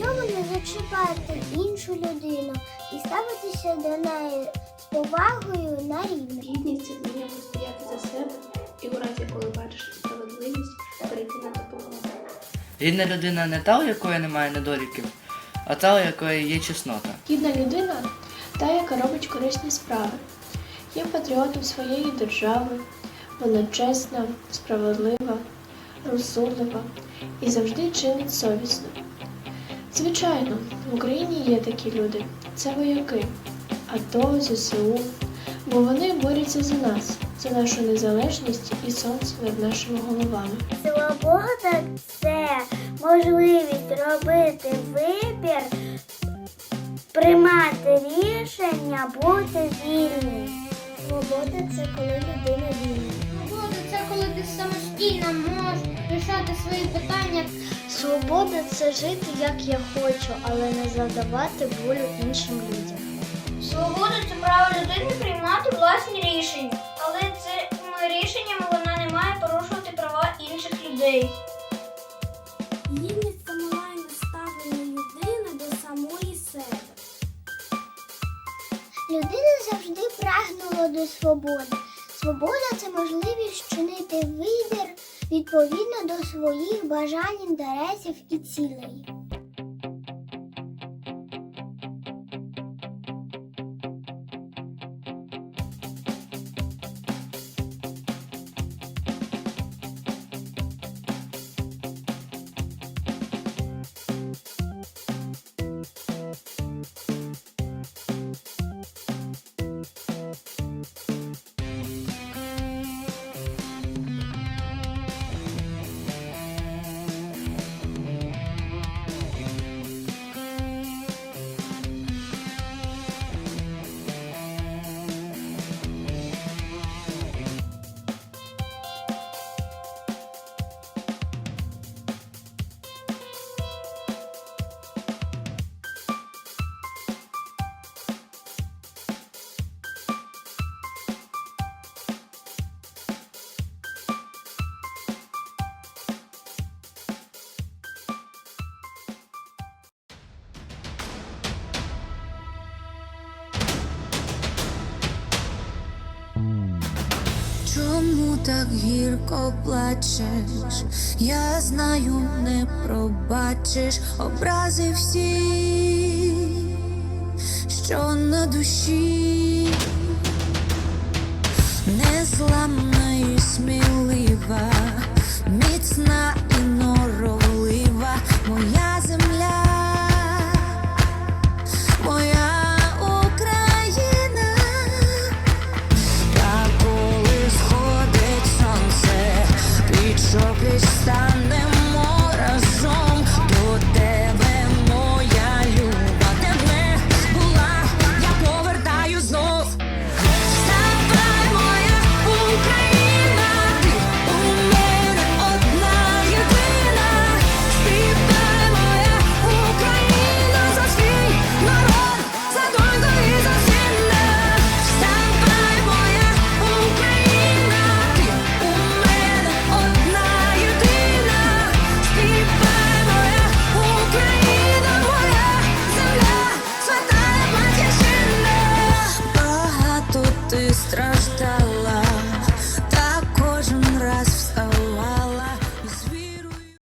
цьому не зачіпати іншу людину і ставитися до неї з повагою на рівні. Гідність це вміння постояти за себе і у разі, коли бачиш справедливість, перейти на допомогу. Рідна людина не та, у якої немає недоліків, а та, у якої є чеснота. Гідна людина та, яка робить корисні справи, є патріотом своєї держави, вона чесна, справедлива, розсудлива і завжди чинить совісно. Звичайно, в Україні є такі люди. Це вояки, АТО, ЗСУ, бо вони борються за нас, за нашу незалежність і сонце над нашими головами. Свобода це можливість робити вибір, приймати рішення, бути вільним. Свобода це коли людина вільна. Свобода це коли ти самостійно можеш рішати свої питання. Свобода це жити як я хочу, але не задавати болю іншим людям. Свобода це право людини приймати власні рішення. Але цими рішеннями вона не має порушувати права інших людей. Гідність це моральне ставлення людини до самої себе. Людина завжди прагнула до свободи. Свобода це можливість чинити вибір відповідно до своїх бажань, інтересів і цілей. Чому так гірко плачеш? Я знаю, не пробачиш образи всі, що на душі, незламна